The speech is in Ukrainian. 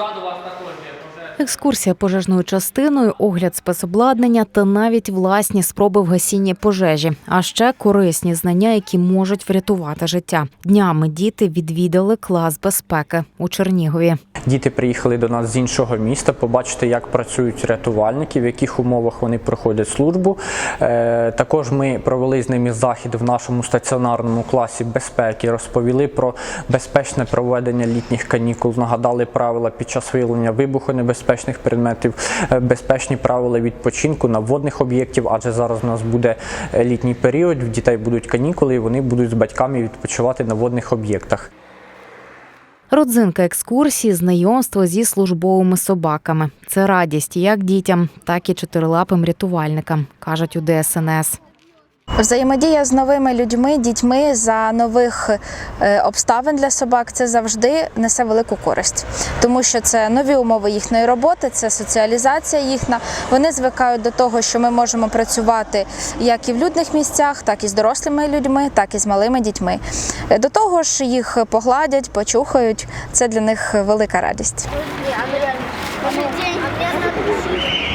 Позаду вас також є. Екскурсія пожежною частиною, огляд спецобладнання та навіть власні спроби в гасінні пожежі, а ще корисні знання, які можуть врятувати життя. Днями діти відвідали клас безпеки у Чернігові. Діти приїхали до нас з іншого міста, побачити, як працюють рятувальники, в яких умовах вони проходять службу. Е, Також ми провели з ними захід в нашому стаціонарному класі безпеки, розповіли про безпечне проведення літніх канікул, нагадали правила під час виявлення вибухонебезпечних предметів, е, безпечні правила відпочинку на водних об'єктів, адже зараз у нас буде е, літній період, в дітей будуть канікули, і вони будуть з батьками відпочивати на водних об'єктах. Родзинка екскурсії знайомство зі службовими собаками. Це радість як дітям, так і чотирилапим рятувальникам, кажуть у ДСНС. Взаємодія з новими людьми, дітьми за нових е, обставин для собак це завжди несе велику користь, тому що це нові умови їхньої роботи, це соціалізація їхня. Вони звикають до того, що ми можемо працювати як і в людних місцях, так і з дорослими людьми, так і з малими дітьми. Е, До того ж, їх погладять, почухають. Це для них велика радість. Добрый день.